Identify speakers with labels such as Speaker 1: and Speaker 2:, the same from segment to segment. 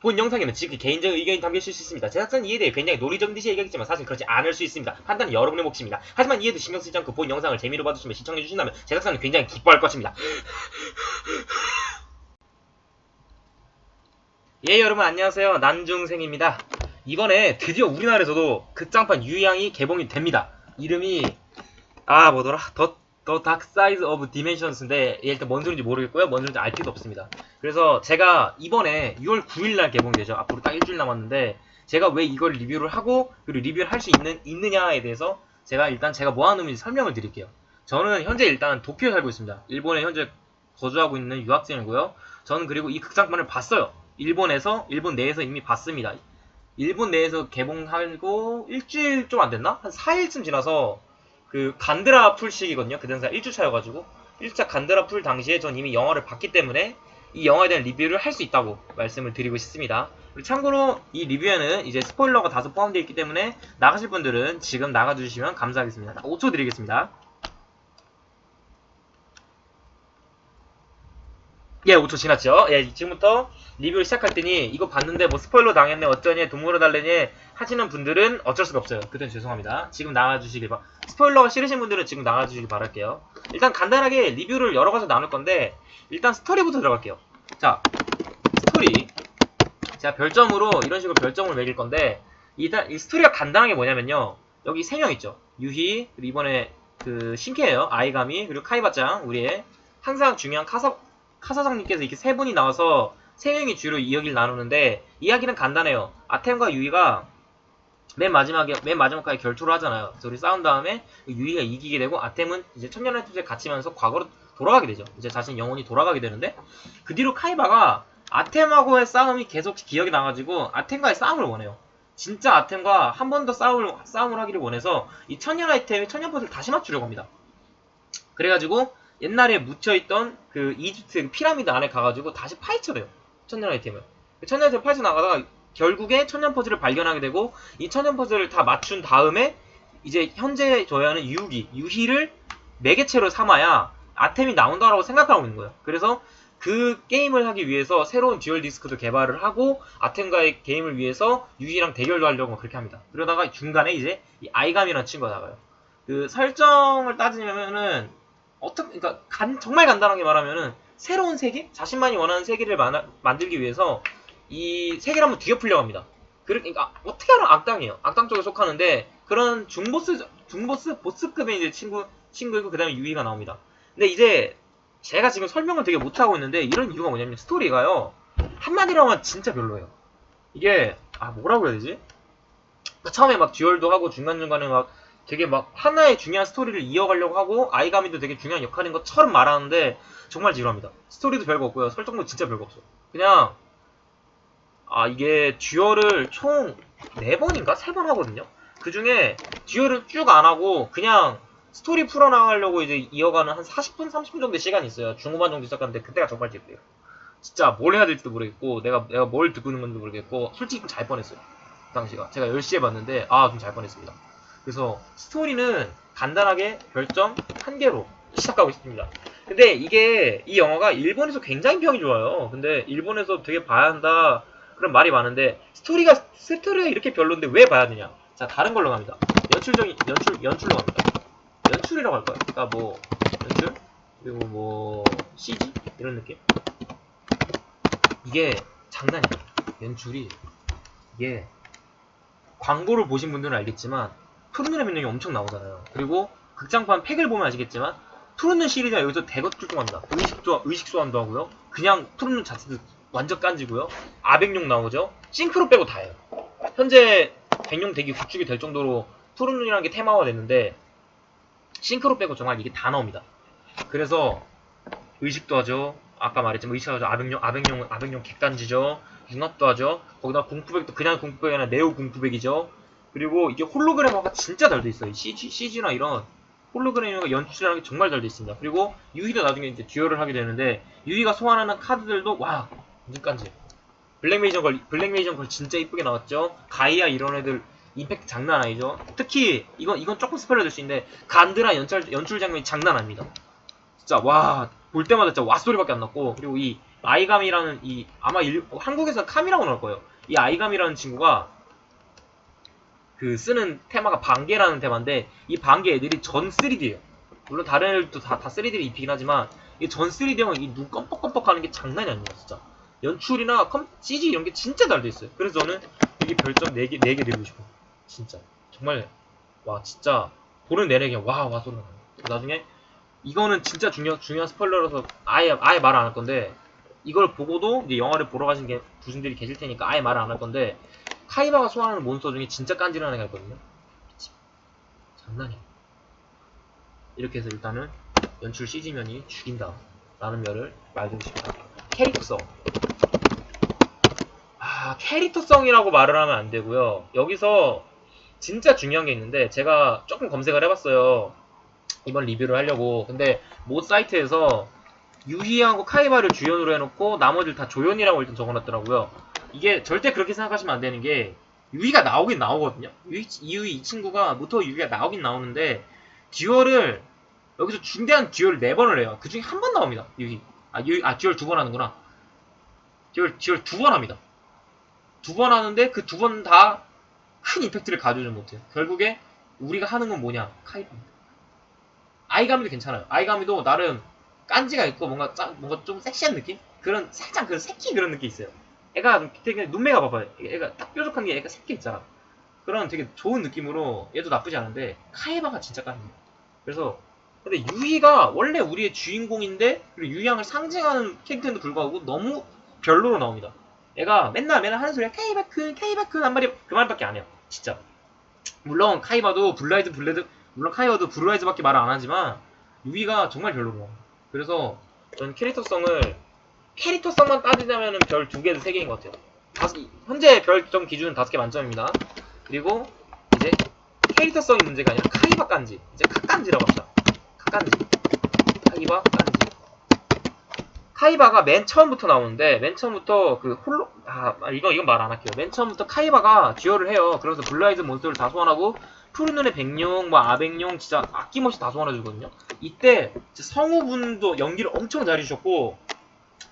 Speaker 1: 본 영상에는 지극히 개인적인 의견이 있을 수 있습니다. 제작자는 이에 대해 굉장히 논리적인 듯이 얘기하겠지만 사실 그렇지 않을 수 있습니다. 판단은 여러분의 몫입니다. 하지만 이에도 신경 쓰지 않고 본 영상을 재미로 봐주시면 시청해 주신다면 제작자는 굉장히 기뻐할 것입니다. 예 여러분 안녕하세요 난중생입니다. 이번에 드디어 우리나라에서도 극장판 유양이 개봉이 됩니다. 이름이 아 뭐더라 더 더 다크 사이즈 오브 디멘션스인데 얘 일단 뭔 소리인지 모르겠고요. 뭔 소리인지 알 필요도 없습니다. 그래서 제가 이번에 6월 9일날 개봉되죠. 앞으로 딱 일주일 남았는데 제가 왜 이걸 리뷰를 하고 그리고 리뷰를 할 수 있는 있느냐에 대해서 제가 일단 제가 뭐 하는 놈인지 설명을 드릴게요. 저는 현재 일단 도쿄에 살고 있습니다. 일본에 현재 거주하고 있는 유학생이고요. 저는 그리고 이 극장판을 봤어요. 일본에서 일본 내에서 이미 봤습니다. 일본 내에서 개봉하고 일주일 좀 안 됐나? 한 4일쯤 지나서 그 간드라 풀 시기거든요. 그 당시가 1주차여가지고 1차 간드라 풀 당시에 전 이미 영화를 봤기 때문에 이 영화에 대한 리뷰를 할 수 있다고 말씀을 드리고 싶습니다. 참고로 이 리뷰에는 이제 스포일러가 다소 포함되어 있기 때문에 나가실 분들은 지금 나가주시면 감사하겠습니다. 5초 드리겠습니다. 예, 5초 지났죠? 예, 지금부터 리뷰를 시작할 테니 이거 봤는데 뭐 스포일러 당했네 어쩌니 동물을 달래니 하시는 분들은 어쩔 수가 없어요. 그땐 죄송합니다. 지금 나가주시길 바 스포일러가 싫으신 분들은 지금 나가주시길 바랄게요. 일단 간단하게 리뷰를 여러 가지 나눌 건데 일단 스토리부터 들어갈게요. 자, 스토리. 제가 별점으로 이런 식으로 별점을 매길 건데 일단 이 스토리가 간단하게 뭐냐면요. 여기 세 명 있죠. 유희 그리고 이번에 그 신캐예요. 아이가미 그리고 카이바짱 우리의 항상 중요한 카사 카사장님께서 이렇게 세 분이 나와서 세 명이 주로 이야기를 나누는데 이야기는 간단해요. 아템과 유이가 맨 마지막에 맨 마지막까지 결투를 하잖아요. 우리 싸운 다음에 유이가 이기게 되고 아템은 이제 천년의 투에 갇히면서 과거로 돌아가게 되죠. 이제 자신 영혼이 돌아가게 되는데 그 뒤로 카이바가 아템하고의 싸움이 계속 기억이 나가지고 아템과의 싸움을 원해요. 진짜 아템과 한 번 더 싸움을 싸움을 하기를 원해서 이 천년 아이템의 천년 퍼즐을 다시 맞추려고 합니다. 그래가지고 옛날에 묻혀있던 그 이집트 피라미드 안에 가가지고 다시 파헤쳐내요. 천년 아이템을. 그 천년 아이템 파헤쳐 나가다가 결국에 천년 퍼즐을 발견하게 되고 이 천년 퍼즐을 다 맞춘 다음에 이제 현재 저야는 유기, 유희를 매개체로 삼아야 아템이 나온다라고 생각하고 있는 거예요. 그래서 그 게임을 하기 위해서 새로운 듀얼 디스크도 개발을 하고 아템과의 게임을 위해서 유희랑 대결도 하려고 그렇게 합니다. 그러다가 중간에 이제 이 아이감이라는 친구가 나가요. 그 설정을 따지면은 어떻게 그러니까 간- 정말 간단하게 말하면은 새로운 세계, 자신만이 원하는 세계를 마- 만들기 위해서 이 세계를 한번 뒤엎으려고 합니다. 그러니까 어떻게 하면 악당이에요. 악당 쪽에 속하는데 그런 중보스 중보스 보스급의 이제 친구 친구이고 그다음에 유희가 나옵니다. 근데 이제 제가 지금 설명을 되게 못 하고 있는데 이런 이유가 뭐냐면 스토리가요 한마디로 하면 진짜 별로예요. 이게 아 뭐라고 해야 되지? 처음에 막 듀얼도 하고 중간 중간에 막 되게 막 하나의 중요한 스토리를 이어가려고 하고 아이가미도 되게 중요한 역할인 것처럼 말하는데 정말 지루합니다. 스토리도 별거 없고요. 설정도 진짜 별거 없어요. 그냥 아 이게 듀얼을 총 4번인가 3번 하거든요. 그 중에 듀얼을 쭉 안 하고 그냥 스토리 풀어나가려고 이제 이어가는 한 40분 30분 정도의 시간이 있어요. 중후반 정도 시작하는데 그때가 정말 지루해요. 진짜 뭘 해야 될지도 모르겠고 내가 내가 뭘 듣고 있는 건지 모르겠고 솔직히 좀 잘 뻔했어요. 그 당시가 제가 10시에 봤는데 아 좀 잘 뻔했습니다. 그래서 스토리는 간단하게 별점 한 개로 시작하고 싶습니다. 근데 이게 이 영화가 일본에서 굉장히 평이 좋아요. 근데 일본에서 되게 봐야 한다 그런 말이 많은데 스토리가 스토리가 이렇게 별론데 왜 봐야 되냐? 자 다른 걸로 갑니다. 연출적인 연출 연출로 갑니다. 연출이라고 할까요? 그러니까 뭐 연출 그리고 뭐 CG 이런 느낌. 이게 장난이에요. 연출이 이게 광고를 보신 분들은 알겠지만 푸른 눈의 명령이 엄청 나오잖아요. 그리고 극장판 팩을 보면 아시겠지만 푸른 눈 시리즈가 여기서 대거 출동합니다. 의식도 의식 소환도 하고요. 그냥 푸른 눈 자체도 완전 깐지고요. 아백룡 나오죠. 싱크로 빼고 다예요. 현재 백룡 대기 구축이 될 정도로 푸른 눈이라는 게 테마화 됐는데 싱크로 빼고 정말 이게 다 나옵니다. 그래서 의식도 하죠. 아까 말했지만 의식도 하죠. 아백룡 아백룡 아백룡 객단지죠. 융합도 하죠. 거기다 공포백도 그냥 공포백이 아니라 네오 공포백이죠. 그리고 이게 홀로그램화가 진짜 잘 돼 있어요. CG, CG나 이런 홀로그램화 연출이라는 게 정말 잘 돼 있습니다. 그리고 유희도 나중에 이제 듀얼을 하게 되는데 유희가 소환하는 카드들도 와 완전 깐지. 블랙메이전 걸 블랙메이전 걸 진짜 이쁘게 나왔죠. 가이아 이런 애들 임팩트 장난 아니죠. 특히 이건 이건 조금 스포일러 될수 있는데 간드라 연출 연출 장면이 장난 아닙니다. 진짜 와 볼 때마다 진짜 와 소리밖에 안 났고 그리고 이 아이감이라는 이 아마 일, 한국에서는 카미라고 나올 거예요. 이 아이감이라는 친구가 그 쓰는 테마가 반개라는 테마인데 이 반개 애들이 전 3D예요. 물론 다른 애들도 다, 다 3D를 입히긴 하지만 이 전 3D 형은 이 눈 껌뻑껌뻑 하는 게 장난이 아니에요, 진짜. 연출이나 컴, CG 이런 게 진짜 잘 돼 있어요. 그래서 저는 여기 별점 4개, 4개 드리고 싶어요. 진짜. 정말, 와, 진짜, 보는 내내 그냥 와, 와 소리가. 나중에, 이거는 진짜 중요, 중요한 스포일러라서 아예, 아예 말 안 할 건데, 이걸 보고도 이제 영화를 보러 가신 게 분들이 계실 테니까 아예 말을 안 할 건데, 카이바가 소환하는 몬스터 중에 진짜 깐지나는 애가 있거든요. 미치. 장난이야. 이렇게 해서 일단은 연출 CG면이 죽인다. 라는 말을 말드리고 싶다. 캐릭터성. 아, 캐릭터성이라고 말을 하면 안 되고요. 여기서 진짜 중요한 게 있는데 제가 조금 검색을 해봤어요. 이번 리뷰를 하려고. 근데 모 사이트에서 유희하고 카이바를 주연으로 해놓고 나머지를 다 조연이라고 일단 적어놨더라고요. 이게 절대 그렇게 생각하시면 안 되는 게 유희가 나오긴 나오거든요. 유희, 이유희 이 친구가 모토 유희가 나오긴 나오는데 듀얼을 여기서 중대한 듀얼을 네 번을 해요. 그 중에 한 번 나옵니다. 유희. 아, 유희, 아 듀얼 두 번 하는구나. 듀얼 듀얼 두 번 합니다. 두 번 하는데 그 두 번 다 큰 임팩트를 가져오지 못해요. 결국에 우리가 하는 건 뭐냐? 카이바입니다. 아이가미도 괜찮아요. 아이가미도 나름 깐지가 있고 뭔가 짜, 뭔가 좀 섹시한 느낌? 그런 살짝 그런 새끼 그런 느낌 있어요. 애가 되게 눈매가 봐봐요. 애가 딱 뾰족한 게 애가 새끼 있잖아. 그런 되게 좋은 느낌으로 얘도 나쁘지 않은데 카이바가 진짜 깐입니다. 그래서 근데 유희가 원래 우리의 주인공인데 그리고 유희양을 상징하는 캐릭터인데 불구하고 너무 별로로 나옵니다. 애가 맨날 맨날 하는 소리가 카이바큰 카이바큰 한 마리 그 말밖에 안 해요. 진짜. 물론 카이바도 블라이드 블레드 물론 카이바도 블라이드밖에 말을 안 하지만 유희가 정말 별로로 나와요. 그래서 전 캐릭터성을 캐릭터성만 따지자면은 별두 개에서 세 개인 것 같아요. 다섯, 현재 별점 기준은 다섯 개 만점입니다. 그리고 이제 캐릭터성이 문제가 아니라 카이바 깐지 이제 카깐지라고 합시다. 카깐지 카이바 깐지 카이바가 맨 처음부터 나오는데 맨 처음부터 그 홀로 아 이거 이건 말 안 할게요. 맨 처음부터 카이바가 듀얼을 해요. 그래서 블라이드 몬스터를 다 소환하고 푸른 눈의 백룡, 뭐 아백룡 진짜 아낌없이 다 소환해 주거든요. 이때 성우분도 연기를 엄청 잘해주셨고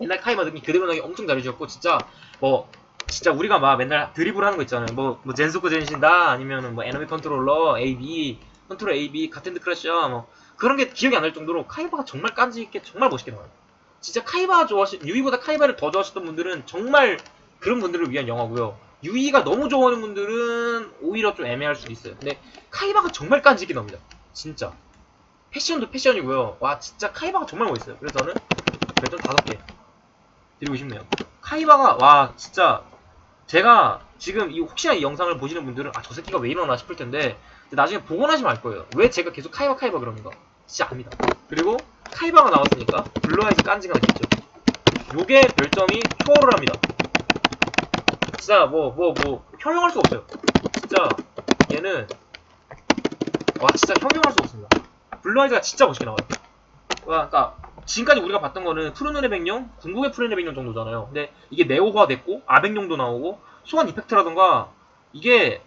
Speaker 1: 옛날 카이바 느낌 그대로 나게 엄청 잘해주셨고 진짜 뭐 진짜 우리가 막 맨날 드리블 하는 거 있잖아요. 뭐, 뭐 젠소크 젠신다 아니면은 뭐 에너미 컨트롤러 AB 컨트롤 AB 가텐드 크래셔 뭐 그런 게 기억이 안 날 정도로 카이바가 정말 깐지 있게 정말 멋있게 나와요. 진짜 카이바 좋아하시 유이보다 카이바를 더 좋아하셨던 분들은 정말 그런 분들을 위한 영화고요. 유이가 너무 좋아하는 분들은 오히려 좀 애매할 수도 있어요. 근데 카이바가 정말 깐지 있게 나옵니다. 진짜. 패션도 패션이고요. 와 진짜 카이바가 정말 멋있어요. 그래서 저는 별점 다섯 개 드리고 싶네요. 카이바가 와 진짜 제가 지금 이 혹시나 이 영상을 보시는 분들은 아 저 새끼가 왜 이러나 싶을 텐데 나중에 나시면 알 거예요. 왜 제가 계속 카이바 카이바 그러는가 진짜 압니다. 그리고 카이바가 나왔으니까 블루아이즈 깐지가 나겠죠. 요게 별점이 초월을 합니다. 진짜 뭐 뭐 뭐 형용할 수가 없어요. 진짜 얘는 와 진짜 형용할 수가 없습니다. 블루아이즈가 진짜 멋있게 나와요. 와, 그러니까 지금까지 우리가 봤던 거는 푸른 눈의 백룡, 궁극의 푸른 눈의 백룡 정도잖아요. 근데 이게 네오화 됐고 아백룡도 나오고 소환 이펙트라던가 이게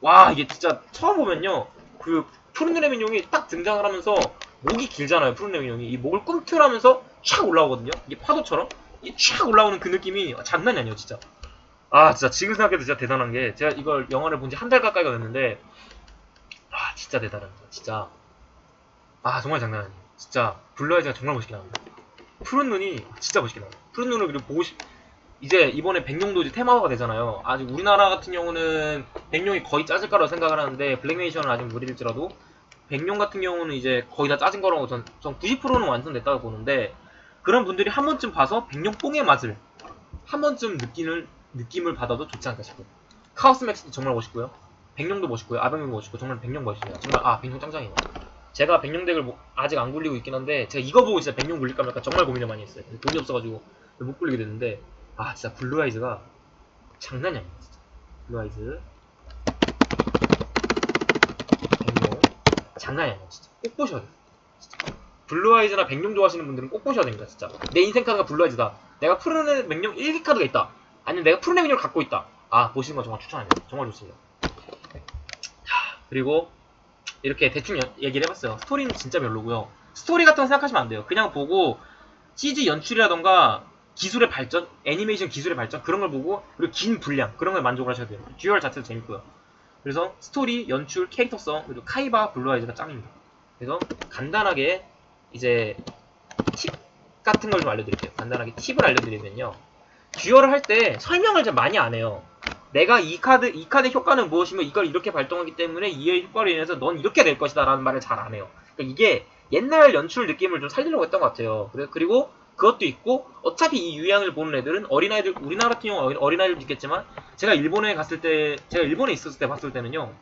Speaker 1: 와 이게 진짜 처음 보면요. 그 푸른 눈의 백룡이 딱 등장을 하면서 목이 길잖아요 푸른 눈의 백룡이. 이 목을 꿈틀하면서 촥 올라오거든요. 이게 파도처럼. 이촥 올라오는 그 느낌이 장난이 아니에요 진짜. 아 진짜 지금 생각해도 진짜 대단한 게 제가 이걸 영화를 본 지 한 달 가까이가 됐는데 아 진짜 대단합니다 진짜. 아 정말 장난 아니에요 진짜 블루아이즈가 정말 멋있게 나옵니다 푸른 눈이 진짜 멋있게 나와요. 푸른 눈을 그리고 보고 싶 이제 이번에 백룡도 이제 테마화가 되잖아요. 아직 우리나라 같은 경우는 백룡이 거의 짜질 거라고 생각을 하는데 블랙메이션은 아직 무리일지라도 백룡 같은 경우는 이제 거의 다 짜진 거라고 전, 전 90%는 완성됐다고 보는데 그런 분들이 한 번쯤 봐서 백룡 뽕의 맛을 한 번쯤 느끼는 느낌을 받아도 좋지 않을까 싶어요. 카오스 맥스도 정말 멋있고요. 백룡도 멋있고요. 아백룡도 멋있고 정말 백룡 멋있습니다 정말 아 백룡 짱짱이에요 제가 백룡 덱을 뭐- 아직 안 굴리고 있긴 한데 제가 이거 보고 진짜 백룡 굴릴까 말까 정말 고민을 많이 했어요. 돈이 없어가지고 못 굴리게 됐는데 아 진짜 블루아이즈가 장난이 아니야 진짜. 블루아이즈. 백룡. 장난이 아니야 진짜. 꼭 보셔야 돼요 진짜. 블루아이즈나 백룡 좋아하시는 분들은 꼭 보셔야 됩니다 진짜. 내 인생 카드가 블루아이즈다. 내가 푸른 백룡 1기 카드가 있다. 아니면 내가 푸른 백룡을 갖고 있다. 아 보시는 거 정말 추천합니다. 정말 좋습니다. 자, 그리고 이렇게 대충 연- 얘기를 해봤어요 스토리는 진짜 별로고요 스토리 같은 거 생각하시면 안 돼요 그냥 보고 CG 연출이라던가 기술의 발전, 애니메이션 기술의 발전 그런 걸 보고 그리고 긴 분량 그런 걸 만족을 하셔야 돼요. 듀얼 자체도 재밌고요. 그래서 스토리, 연출, 캐릭터성 그리고 카이바 블루아이즈가 짱입니다. 그래서 간단하게 이제 팁 같은 걸 좀 알려드릴게요. 간단하게 팁을 알려드리면요. 듀얼을 할 때 설명을 좀 많이 안 해요. 내가 이 카드, 이 카드 효과는 무엇이며 이걸 이렇게 발동하기 때문에 이의 효과로 인해서 넌 이렇게 될 것이다 라는 말을 잘 안 해요. 그러니까 이게 옛날 연출 느낌을 좀 살리려고 했던 것 같아요. 그리고 그것도 있고 어차피 이 유양을 보는 애들은 어린아이들 우리나라 같은 경우 어린- 어린아이들도 있겠지만 제가 일본에 갔을 때 제가 일본에 있었을 때 봤을 때는요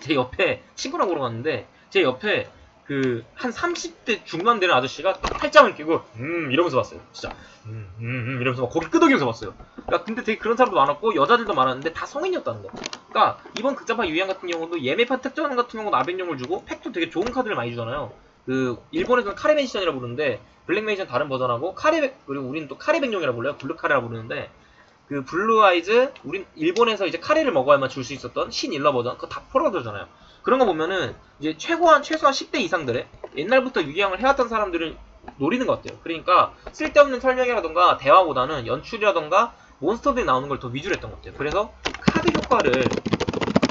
Speaker 1: 제 옆에 친구랑 보러 갔는데 제 옆에 그 한 30대 중반 되는 아저씨가 딱 팔짱을 끼고 음 이러면서 봤어요 진짜. 음, 음, 음 이러면서 막 고개 끄덕이면서 봤어요. 그러니까 근데 되게 그런 사람도 많았고 여자들도 많았는데 다 성인이었다는 거. 그러니까 이번 극장판 유양 같은 경우도 예매판 특전 같은 경우는 아벤용을 주고 팩도 되게 좋은 카드를 많이 주잖아요. 그 일본에서는 카레벤시전이라 부르는데 블랙메이션 다른 버전하고 카레 그리고 우리는 또 카레백용이라 불러요. 블루 카레라 부르는데 그 블루 아이즈 우린 일본에서 이제 카레를 먹어야만 줄 수 있었던 신 일러 버전 그거 다 풀어주잖아요 그런 거 보면은 이제 최고한 최소한 10대 이상들의 옛날부터 유기양을 해왔던 사람들을 노리는 것 같아요. 그러니까 쓸데없는 설명이라던가 대화보다는 연출이라던가 몬스터들이 나오는 걸 더 위주로 했던 것 같아요. 그래서 카드 효과를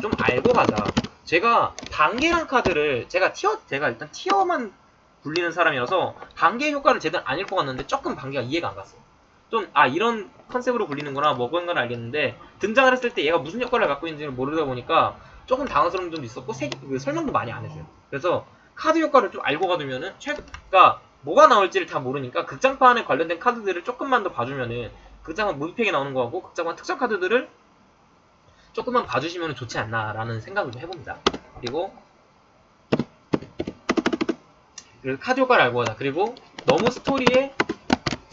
Speaker 1: 좀 알고 가자. 제가 단계란 카드를 제가 티어 제가 일단 티어만 굴리는 사람이라서 단계 효과를 제대로 안 읽고 갔는데 조금 단계가 이해가 안 갔어요. 좀 아 이런 컨셉으로 굴리는구나 뭐 그런 건 알겠는데 등장을 했을 때 얘가 무슨 효과를 갖고 있는지를 모르다 보니까 조금 당황스러운 점도 있었고 세, 그 설명도 많이 안 해줘요. 그래서 카드 효과를 좀 알고 가두면은 최 그러니까 뭐가 나올지를 다 모르니까 극장판에 관련된 카드들을 조금만 더 봐주면은 극장판 무기팩에 나오는 거하고 극장판 특정 카드들을 조금만 봐주시면 좋지 않나라는 생각을 좀 해봅니다. 그리고 카드 효과를 알고 가자. 그리고 너무 스토리에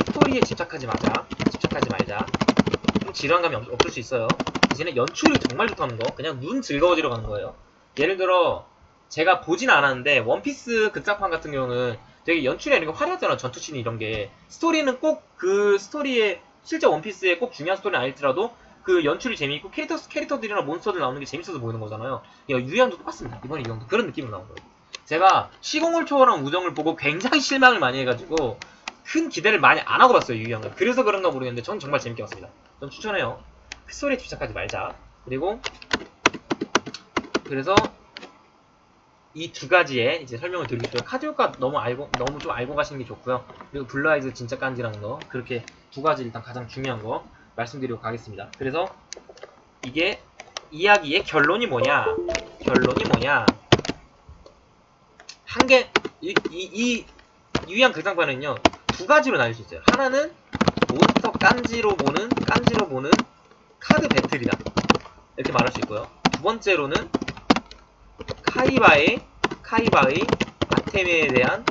Speaker 1: 스토리에 집착하지 마자. 집착하지 말자. 좀 지루한감이 없- 없을 수 있어요. 대신에 연출이 정말 좋다는 거. 그냥 눈 즐거워지러 가는 거예요. 예를 들어 제가 보진 않았는데 원피스 극장판 같은 경우는 되게 연출이 이런 게 화려하잖아. 전투씬 이런 게. 스토리는 꼭 그 스토리에 실제 원피스에 꼭 중요한 스토리는 아닐지라도 그 연출이 재미있고 캐릭터 캐릭터들이나 몬스터들 나오는 게 재밌어서 보이는 거잖아요. 유양도 똑같습니다. 이번에 유양도 그런 느낌으로 나온 거예요. 제가 시공을 초월한 우정을 보고 굉장히 실망을 많이 해가지고 큰 기대를 많이 안 하고 봤어요 유형을 그래서 그런가 모르겠는데 전 정말 재밌게 봤습니다. 전 추천해요. 픽소리에 집착하지 말자. 그리고 그래서 이 두 가지의 이제 설명을 카드 효과 너무 알고 너무 좀 알고 가시는 게 좋고요. 그리고 블루아이즈 진짜 깐지라는 거. 그렇게 두 가지 일단 가장 중요한 거 말씀드리고 가겠습니다. 그래서 이게 이야기의 결론이 뭐냐? 결론이 뭐냐? 한 개, 이, 이, 이 유의한 극장판은요, 두 가지로 나뉠 수 있어요. 하나는 몬스터 깐지로 보는, 깐지로 보는 카드 배틀이다. 이렇게 말할 수 있고요. 두 번째로는 카이바의, 카이바의 아테메에 대한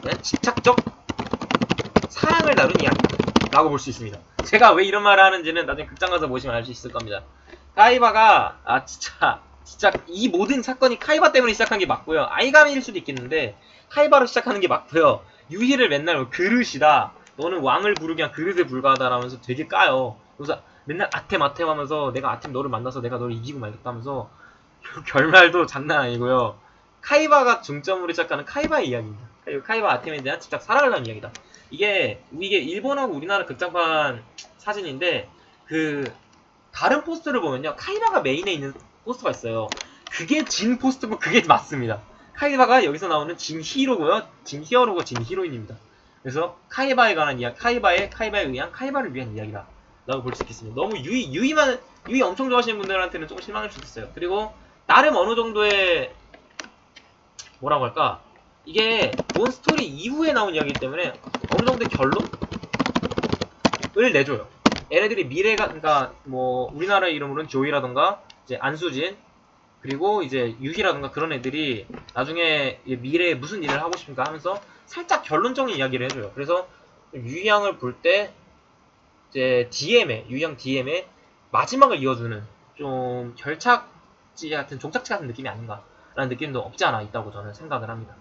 Speaker 1: 그냥 집착적 사랑을 다룬 이야기다. 라고 볼 수 있습니다. 제가 왜 이런 말을 하는지는 나중에 극장 가서 보시면 알 수 있을 겁니다. 카이바가, 아, 진짜, 진짜 이 모든 사건이 카이바 때문에 시작한 게 맞고요. 아이가미일 수도 있겠는데 카이바로 시작하는 게 맞고요. 유희를 맨날 뭐 그릇이다. 너는 왕을 부르기 위한 그릇에 불과하다라면서 되게 까요. 그래서 맨날 아템 아템 하면서 내가 아템 너를 만나서 내가 너를 이기고 말겠다 하면서 결말도 장난 아니고요. 카이바가 중점으로 시작하는 카이바의 이야기입니다. 카이바 아템에 대한 집착 하는 이야기다. 이게 이게 일본하고 우리나라 극장판 사진인데 그 다른 포스터를 보면요 카이바가 메인에 있는 포스터가 있어요. 그게 진 포스터고 그게 맞습니다. 카이바가 여기서 나오는 진 히로고요. 진 히어로고 진 히로인입니다. 그래서 카이바에 관한 이야기, 카이바의 카이바에 의한 카이바를 위한 이야기다. 라고 볼 수 있겠습니다. 너무 유이 유이만 유이 엄청 좋아하시는 분들한테는 조금 실망할 수 있어요. 그리고 나름 어느 정도의 뭐라고 할까? 이게 본 스토리 이후에 나온 이야기이기 때문에 어느 정도의 결론을 내줘요. 얘네들이 미래가 그러니까 뭐 우리나라 이름으로는 조이라던가 이제 안수진 그리고 이제 유희라던가 그런 애들이 나중에 이 미래에 무슨 일을 하고 싶은가 하면서 살짝 결론적인 이야기를 해줘요. 그래서 유희양을 볼 때 이제 DM에 유희양 DM에 마지막을 이어주는 좀 결착지 같은 종착지 같은 느낌이 아닌가라는 느낌도 없지 않아 있다고 저는 생각을 합니다.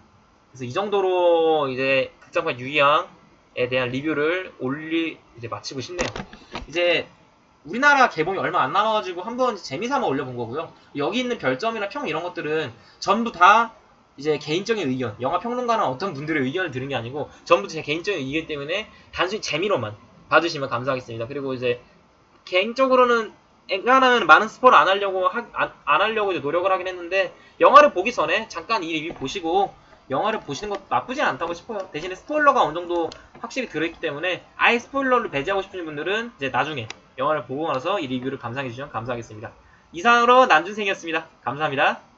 Speaker 1: 그래서 이 정도로 이제 극장판 유희양에 대한 리뷰를 올리 이제 마치고 싶네요. 이제 우리나라 개봉이 얼마 안 남아가지고 한번 재미삼아 올려본 거고요. 여기 있는 별점이나 평 이런 것들은 전부 다 이제 개인적인 의견, 영화 평론가나 어떤 분들의 의견을 들은 게 아니고 전부 제 개인적인 의견 때문에 단순히 재미로만 봐주시면 감사하겠습니다. 그리고 이제 개인적으로는 앵간하면 많은 스포를 안 하려고 하, 안, 안 하려고 이제 노력을 하긴 했는데 영화를 보기 전에 잠깐 이 리뷰 보시고 영화를 보시는 것도 나쁘진 않다고 싶어요. 대신에 스포일러가 어느 정도 확실히 들어있기 때문에 아예 스포일러를 배제하고 싶은 분들은 이제 나중에 영화를 보고 나서 이 리뷰를 감상해 주시면 감사하겠습니다. 이상으로 난준생이었습니다. 감사합니다.